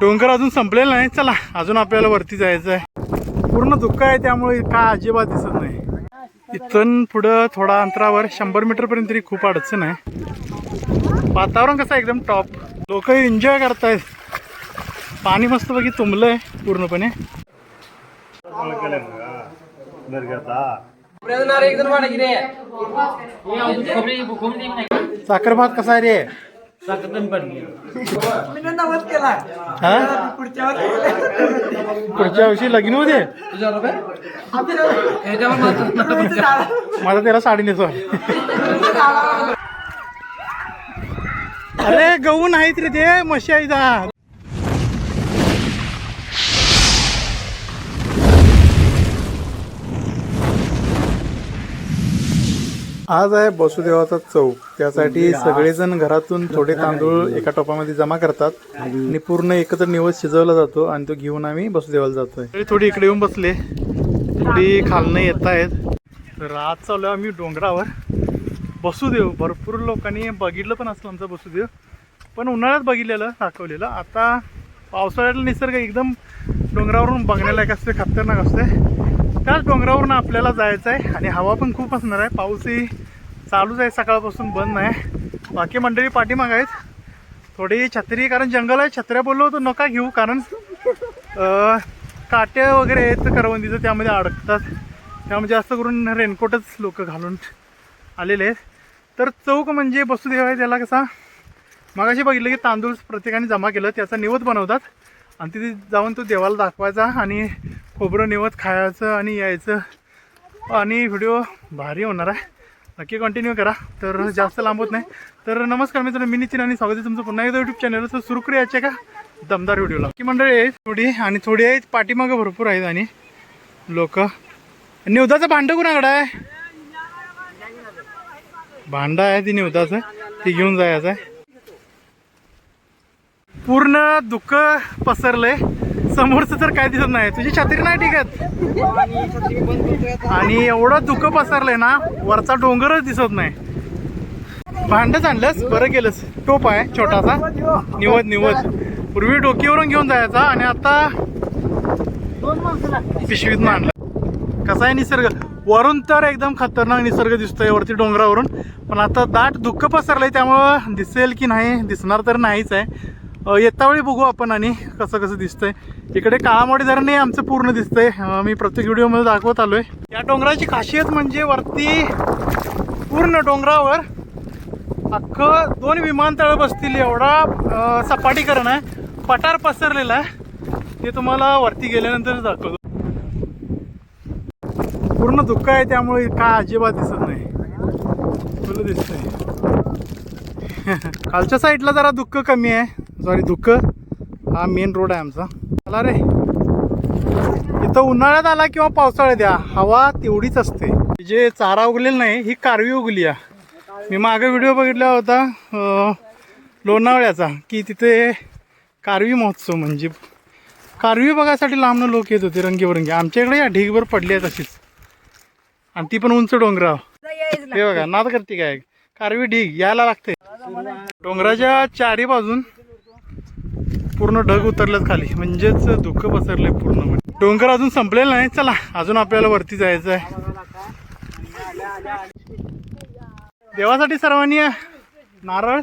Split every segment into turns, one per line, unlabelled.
डोंगर अजून संपलेला नाही. चला अजून आपल्याला वरती जायचं आहे पूर्ण दुःख आहे त्यामुळे काय अजिबात दिसत नाही. इथून पुढं थोडा अंतरावर शंभर मीटर पर्यंत तरी खूप अडचण आहे. वातावरण कसं आहे? एकदम टॉप लोक एन्जॉय करतायत. पाणी मस्त बघी तुंबलंय पूर्णपणे. साखरभात कसा आहे रे? हा? पुढच्या वर्षी लग्न होते माझा त्याला साडी नेसो अरे गहू नाहीत रे ते म्हशी आहेत आज आहे वसुदेवाचा चौक. त्यासाठी सगळेजण घरातून थोडे तांदूळ एका टोपामध्ये जमा करतात. आणि पूर्ण एकत्र निवड शिजवला जातो आणि तो घेऊन आम्ही वसुदेवाला जातोय. थोडी इकडे येऊन बसले. थोडी खालनं येत आहेत. तर आज चालू आहे आम्ही डोंगरावर. वसुदेव भरपूर लोकांनी बघितलं पण असलं आमचं वसुदेव पण उन्हाळ्यात बघितलेलं दाखवलेलं. आता पावसाळ्यातला निसर्ग एकदम डोंगरावरून बघण्यालायक असते खतरनाक असते त्याच डोंगरावरून आपल्याला जायचं आहे आणि हवा पण खूप असणार आहे. पाऊसही चालूच आहे सकाळपासून बंद नाही. बाकी मंडळी पाठीमाग आहेत. थोडी छत्री कारण जंगल आहे. छत्र्या बोललो होतो नका घेऊ कारण काटे वगैरे आहेत करवंदीचं त्यामध्ये अडकतात. त्यामुळे जास्त करून रेनकोटच लोक घालून आलेले आहेत. तर चौक म्हणजे बसुदेव आहे त्याला कसा मगाशी बघितलं की तांदूळ प्रत्येकाने जमा केलं त्याचा निवत बनवतात. आणि तिथे जाऊन तो देवाला दाखवायचा आणि खोबरं निवत खायचं आणि यायचं. आणि व्हिडिओ भारी होणार आहे. नक्की कंटिन्यू करा. तर जास्त लांब होत नाही. तर नमस्कार मित्रांनो मी नितीन आणि स्वागत आहे तुमचं पुन्हा एकदा यूट्यूब चॅनल तर सुरू करूयाचे का? दमदार व्हिडिओला की मंडळी आहे थोडी आणि थोडी आहेत पाठीमागं भरपूर आहेत आणि लोक. निवदाचं भांडं कुणाकडं आहे? भांडं आहे ती निवदाचं. ती घेऊन जायचं आहे. पूर्ण दुःख पसरलंय. समोरचं तर काय दिसत नाही. तुझी छत्री नाही टिकत आणि एवढं दुःख पसरलंय ना वरचा डोंगरच दिसत नाही. भांडच आणलंस बरं केलंस. टोप आहे छोटासा. निवत निवत पूर्वी डोकीवरून घेऊन जायचा आणि आता पिशवीत आणलं. कसा आहे निसर्ग? वरून तर एकदम खतरनाक निसर्ग दिसतोय वरती डोंगरावरून. पण आता दाट दुःख पसरलंय त्यामुळं दिसेल की नाही दिसणार तर नाहीच आहे. येतावेळी बघू आपण आणि कसं कसं दिसतंय. इकडे काळामोडी धरण हे आमचं पूर्ण दिसतंय. मी प्रत्येक व्हिडिओमध्ये दाखवत आलोय. या डोंगराची खासियत म्हणजे वरती पूर्ण डोंगरावर अख्खं दोन विमानतळ बसतील एवढा सपाटीकरण आहे. पठार पसरलेला आहे. ते तुम्हाला वरती गेल्यानंतर दाखवतो. पूर्ण दुःख आहे त्यामुळे काय अजिबात दिसत नाही. दिसत दिसतंय. खालच्या साईडला जरा दुःख कमी आहे. सॉरी दुःख. हा मेन रोड आहे आमचा. चला रे. इथं उन्हाळ्यात आला किंवा पावसाळ्यात या? हवा तेवढीच असते. जे चारा उगलेला नाही ही कारवी उगली आहे मी मागे व्हिडिओ बघितला होता लोणावळ्याचा की तिथे कारवी महोत्सव म्हणजे. कारवी बघायसाठी लांबनं लोक येत होते रंगीबरंगी. आमच्या इकडे या ढीगभर पडली आहे तशीच आणि ती पण उंच डोंगराव. हे बघा नाद करते काय? कारवी ढीग यायला लागते. डोंगराच्या चारी बाजून पूर्ण ढग उतरलेत खाली. म्हणजेच धुकं पसरलंय पूर्ण म्हणजे. डोंगर अजून संपलेला नाही. चला अजून आपल्याला वरती जायचं आहे देवासाठी सर्वांनी नारळ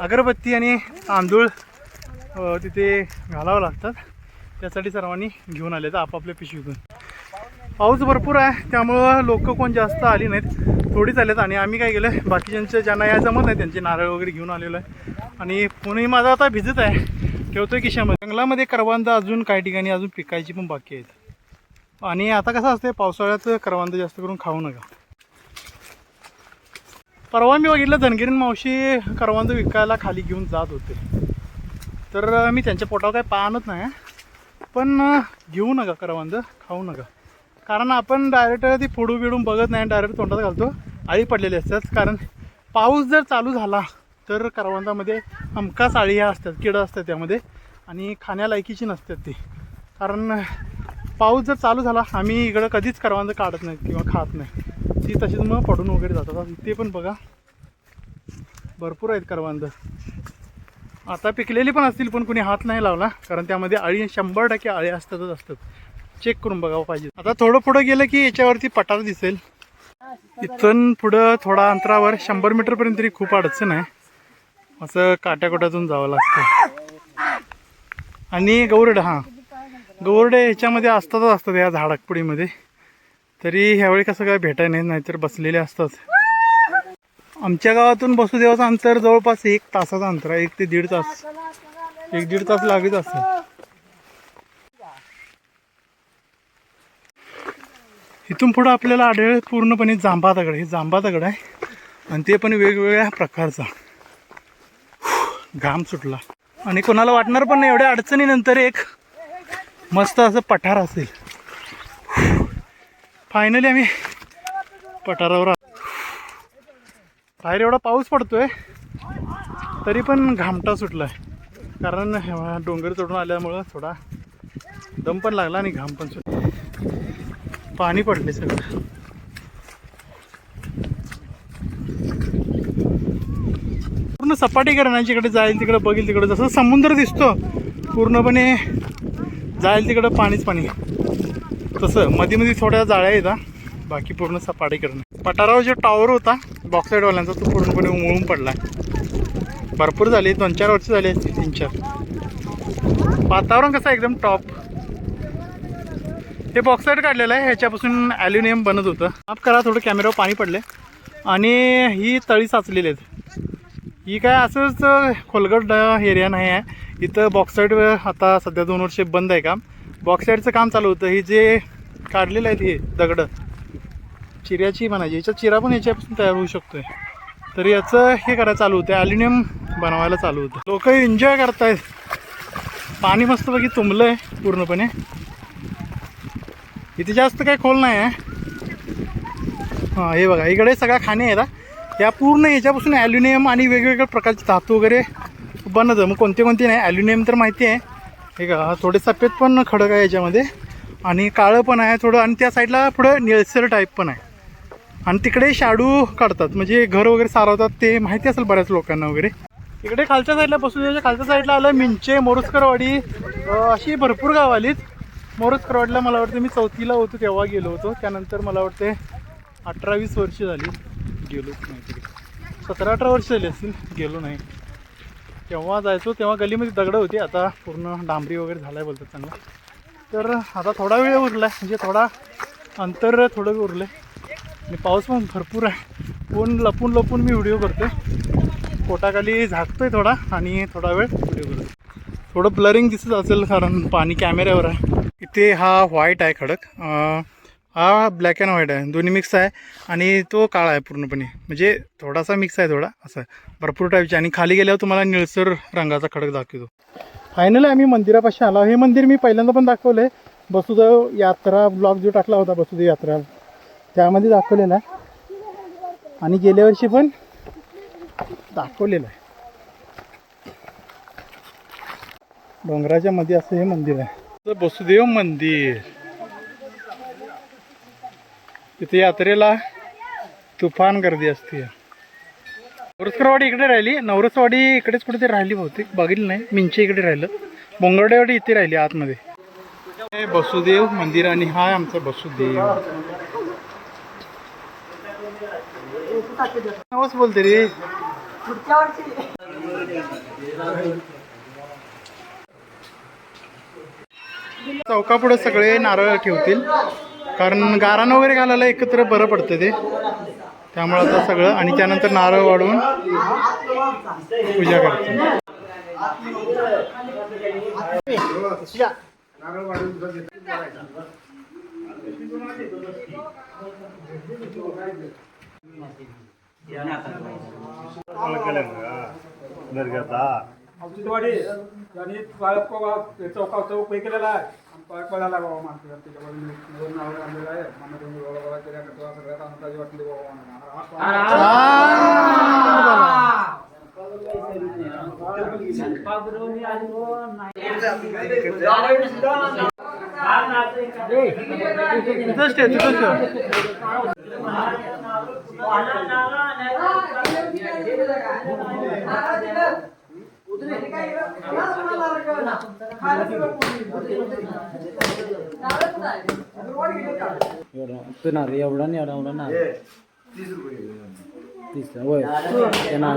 अगरबत्ती आणि तांदूळ तिथे घालावं लागतात. त्यासाठी सर्वांनी घेऊन आले तर आपापल्या पिशवीतून. पाऊस भरपूर आहे त्यामुळं लोक कोण जास्त आली नाहीत. थोडीच आलेत आणि आम्ही काय केलं बाकीच्यांचं ज्यांना या जमत नाही त्यांचे नारळ वगैरे घेऊन आलेलो आहे. आणि फोनही माझा आता भिजत आहे. ठेवतोय किशामध्ये जंगलामध्ये करवंदा अजून काही ठिकाणी अजून पिकायची पण बाकी आहेत. आणि आता कसं असते पावसाळ्यात करवंदा जास्त करून खाऊ नका. परवा मी बघितलं धनगिरीन मावशी करवंद विकायला खाली घेऊन जात होते. तर मी त्यांच्या पोटावर काही पाहणत नाही पण घेऊ नका करवंद खाऊ नका. कारण आपण डायरेक्ट ती फोडू बिडून बघत नाही डायरेक्ट तोंडात घालतो. आळी पडलेली असतात. कारण पाऊस जर चालू झाला तर करवंदामध्ये हमखास आळी ह्या असतात किडं असतात त्यामध्ये आणि खाण्यालायकीची नसतात ती. कारण पाऊस जर चालू झाला आम्ही इकडं कधीच करवंद काढत नाहीत किंवा खात नाही. ती तशीच मग पडून वगैरे जातात. ते पण बघा. भरपूर आहेत करवंद. आता पिकलेली पण असतील पण कुणी हात नाही लावला. कारण त्यामध्ये अळी शंभर टक्के अळी असतातच असतात. चेक करून बघावं पाहिजे. आता थोडं पुढं गेलं की याच्यावरती पठार दिसेल. इथून पुढं थोडा अंतरावर शंभर मीटरपर्यंत तरी खूप अडचण आहे. असं काट्याकोट्यातून जावं लागतं. आणि गौरड हां. गौरडे ह्याच्यामध्ये असतातच असतात या झाडाकपुडीमध्ये. तरी ह्यावेळी कसं काय भेटाय नाही नाहीतर बसलेले असतात. आमच्या गावातून बसुदेवाचं अंतर जवळपास एक तासाचं अंतर आहे. एक ते दीड तास. एक दीड तास लागत असेल. इथून पुढं आपल्याला आढळेल पूर्णपणे जांभा दगड हे जांभा दगड आहे. आणि ते पण वेगवेगळ्या प्रकारचा. घाम सुटला. आणि कोणाला वाटणार पण नाही एवढ्या अडचणीनंतर एक मस्त असं पठार असेल. फायनली आम्ही पठारावर बाहेर एवढा पाऊस पडतोय तरी पण घामटा सुटलाय. कारण डोंगर चढून आल्यामुळं थोडा दम पण लागला आणि घाम पण सुटला. पाणी पडले सगळं. पूर्ण सपाटी करण्याची जिकडे जाईल तिकडे बघील तिकडे जसं समुद्र दिसतो पूर्णपणे जाईल तिकडं पाणीच पाणी. तसं मध्ये मध्ये थोड्या जाळ्या येतात बाकी पूर्ण सपाटी करणं पठारावर जो टॉवर होता बॉक्साईडवाल्यांचा तो पूर्णपणे उमळून पडला भरपूर झाले दोन चार वर्ष झाले तीन चार. वातावरण कसं एकदम टॉप हे बॉक्साईड काढलेलं आहे ह्याच्यापासून ॲल्युमिनियम बनत होतं. माफ करा थोडं कॅमेऱ्यावर पाणी पडले आणि ही तळी साचलेली आहेत. ही काय असंच खोलगट एरिया नाही आहे. इथं बॉक्साईड आता सध्या दोन वर्षे बंद आहे काम. बॉक्साईडचं काम चालू होतं. ही जे काढलेलं आहेत हे दगडं चिऱ्याची म्हणायची. याच्यात चिरा पण याच्यापासून तयार होऊ शकतो आहे तर याचं हे करायला चालू होतं. ॲल्युमिनियम बनवायला चालू होतं. लोक एन्जॉय करतायत. पाणी मस्तपैकी तुंबलं आहे पूर्णपणे. इथे जास्त काही खोल नाही आहे. हां हे बघा इकडे सगळ्या खाणे आहेत या पूर्ण याच्यापासून ॲल्युमिनियम आणि वेगवेगळ्या प्रकारचे धातू वगैरे बनतं मग कोणते कोणते नाही ॲल्युमिनियम तर माहिती आहे. हे का थोडे सफेद पण खडक आहे याच्यामध्ये. आणि काळं पण आहे थोडं आणि त्या साईडला पुढं निळसर टाईप पण आहे. आणि तिकडे शाडू काढतात म्हणजे घर वगैरे सारवतात ते माहिती असेल बऱ्याच लोकांना वगैरे. इकडे खालच्या साईडला बसून खालच्या साईडला आलं मिंचे मोरुस्करवाडी अशी भरपूर गाव आलीत. मोरजकरवाडीला मला वाटतं मी चौथीला होतो तेव्हा गेलो होतो. त्यानंतर मला वाटते अठरा वीस वर्ष झाली गेलोच नाही तिकडे सतरा अठरा वर्ष झाली असतील गेलो नाही. तेव्हा जायचो तेव्हा गलीमध्ये दगडं होती. आता पूर्ण डांबरी वगैरे झाला आहे बोलतात चांगला तर आता थोडा वेळ उरला आहे म्हणजे थोडा अंतर थोडं उरलं आणि पाऊस पण भरपूर आहे. ऊन लपून लपून मी व्हिडिओ करतो पोटाखाली झाकतोय थोडा आणि थोडा वेळ व्हिडिओ करतो थोडं ब्लरिंग दिसत असेल कारण पाणी कॅमेऱ्यावर आहे. इथे हा व्हाईट आहे खडक. हा ब्लॅक अँड व्हाईट आहे. दोन्ही मिक्स आहे आणि तो काळा आहे पूर्णपणे. म्हणजे थोडासा मिक्स आहे थोडा असा भरपूर टाईपचे आणि खाली गेल्यावर तुम्हाला निळसर रंगाचा खडक दाखवतो. फायनली आम्ही मंदिरापाशी आलो. हे मंदिर मी पहिल्यांदा पण दाखवलं आहे बसुदेव यात्रा ब्लॉग जो टाकला होता बसुदेव यात्रा. त्यामध्ये दाखवलेला आहे. आणि गेल्या वर्षी पण दाखवलेलं आहे. डोंगराच्या मध्ये असं हे मंदिर आहे. तर बसुदेव मंदिर. तिथे यात्रेला तुफान गर्दी असते. नवरसकरवाडी इकडे राहिली. नवरसवाडी इकडेच कुठेतरी राहिली बहुतेक. बघितलं नाही. मिंचे इकडे राहिलं. बोंगरडेवाडी इथे राहिली आतमध्ये. हे बसुदेव मंदिर आणि हा आमचा बसुदेव. नवस बोलते रे. चौकापुढे सगळे नारळ ठेवतील. कारण गारान वगैरे घालायला एकत्र बरं पडतं ते. त्यामुळे आता सगळं आणि त्यानंतर नारळ वाढवून पूजा करतात
औषधवाडी आणि चौका चौक हे केलेला आहे. पळाला बाबा माणसं नाव आणलेलं आहे. मला तुम्ही बाबा बाबा केल्या करतो. सगळ्यात अंदाजे वाटले बाबा
ठेव
ना रे एवढा नाही एवढा एवढा ना तीस होय ते ना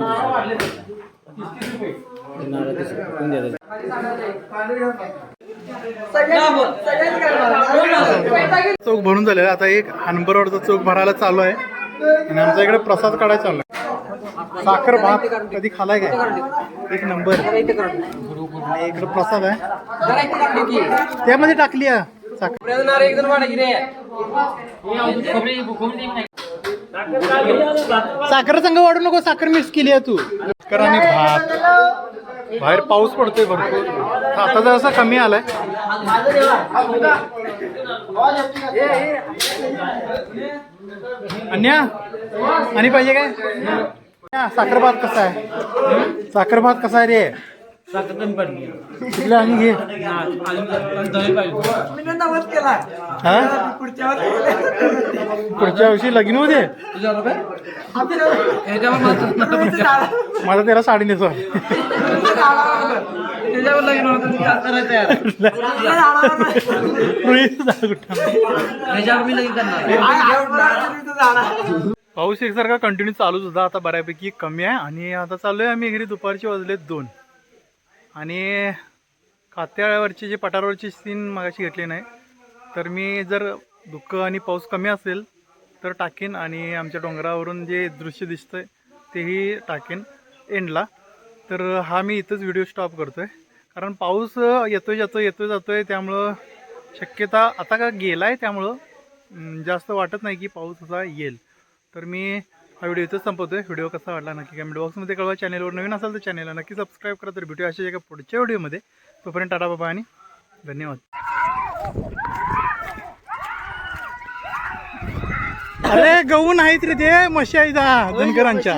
चौक भरून झालेला. आता एक हनबरवाडचा चौक भरायला चालू आहे. आणि आमच्या इकडे प्रसाद काढायला चालू आहे. साखर भात कधी खालाय काय? एक नंबर. आणि इकडे प्रसाद आहे. त्यामध्ये टाकली साखर. साखर संघ वाढू नको साखर मिक्स केली आहे तू. साखर आणि भात. बाहेर पाऊस पडतोय भरपूर. आता जरासा कमी आलाय. अन्या आणि पाहिजे काय? अन्या, साखर भात कसा आहे? साखर भात कसा आहे रे? कुठल्या आणि घे. हा पुढच्या वर्षी लग्न होते माझा त्याला साडी नेसवा पाऊस एकसारखा कंटिन्यू चालूच होता. आता बऱ्यापैकी कमी आहे. आणि आता चालू आहे आम्ही घरी. दुपारचे वाजलेत दोन. आणि खात्यावरची जे पठारावरची सीन मागाशी घेतली नाही. तर मी जर दुःख आणि पाऊस कमी असेल तर टाकेन आणि आमच्या डोंगरावरून जे दृश्य दिसतंय तेही टाकेन. एंडला तर हा मी इथंच व्हिडिओ स्टॉप करतो आहे कारण पाऊस येतो जातो येतो येतोय आहे त्यामुळं शक्यता आता का गेला आहे त्यामुळं जास्त वाटत नाही की पाऊस असा येईल. तर मी हा व्हिडिओ इथंच संपवतोय. व्हिडिओ कसा वाटला नक्की कमेंट बॉक्समध्ये कळवा. चॅनलवर नवीन असाल तर चॅनलला नक्की सबस्क्राईब करा. तर भेटूया अशा एका पुढच्या व्हिडिओमध्ये तोपर्यंत टाटा बाबा आणि धन्यवाद. अरे गहू नाहीत रे ते मशी आहे धनकरांच्या